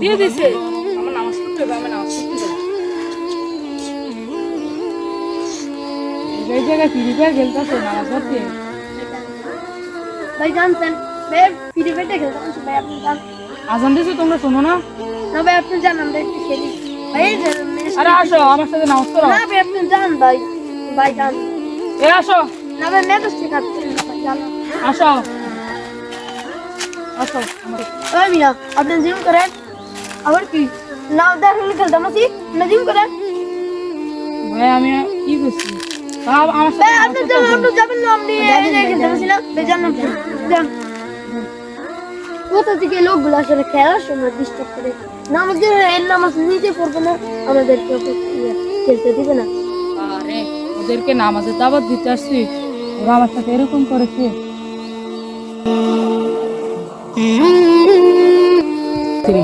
দিয়ে দিছে। আমার নামাজ পড়তে হবে আমার নামাজ পড়তে এই জায়গায় ফ্রি ফায়ার খেলতেছে নামাজ পড়তে ভাই জানতেন ভাই ফ্রি ফায়ারটা খেলতাম ভাই আপনি জান। আজান দিছে তোমরা শোনো না? না ভাই আপনি জান আমরা একটু খেলি। ভাই আরে আসো আমার সাথে নামাজ পড়ো। না ভাই আপনি জান ভাই। ভাই জান। এ আসো। না ভাই মেজাজ শেখাচ্ছেন না ভাই জান আসো। আসো। ভাই মিয়া আপনি জিম করেন? আবার কি? না দেখলে খেলতাম না না জিম করেন। ভাই আমি কি করছি? তা আমার সাথে আপনি পড়তে যাবেন না আপনি না। ভাই জান আপনি যান। কোথা থেকে লোকগুলো আসলে খেলার সময় ডিস্টার্ব করে। না আমাদের এর নামাজ নিজে পড়বে না আমাদেরকে খেলতে দিবে না। আরে ওদেরকে নামাজের দাবাত দিতে আসছি। ওরা আমার সাথে এরকম করেছে। তেরে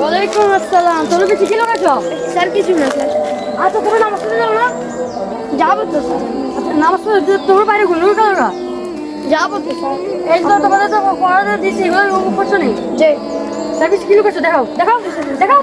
ওয়ালাইকুম আসসালাম। তোর কাছে ছিল না স্যার কিছু না স্যার। আচ্ছা তুমি নামাজ পড়তে যাও না? যাব তো স্যার। আচ্ছা নামাজ পড়তে তোমার বাইরে ঘুরলো কেন না যাব তো স্যার। এই তো তোমাদের তো পড়াতে দিছি এগুলো করছ নেই। যে। কিছু কিলো করছ দেখাও দেখাও দেখাও।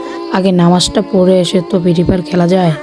আগে নামাজটা পড়ে এসে তো বিড়ি খেলা যায়?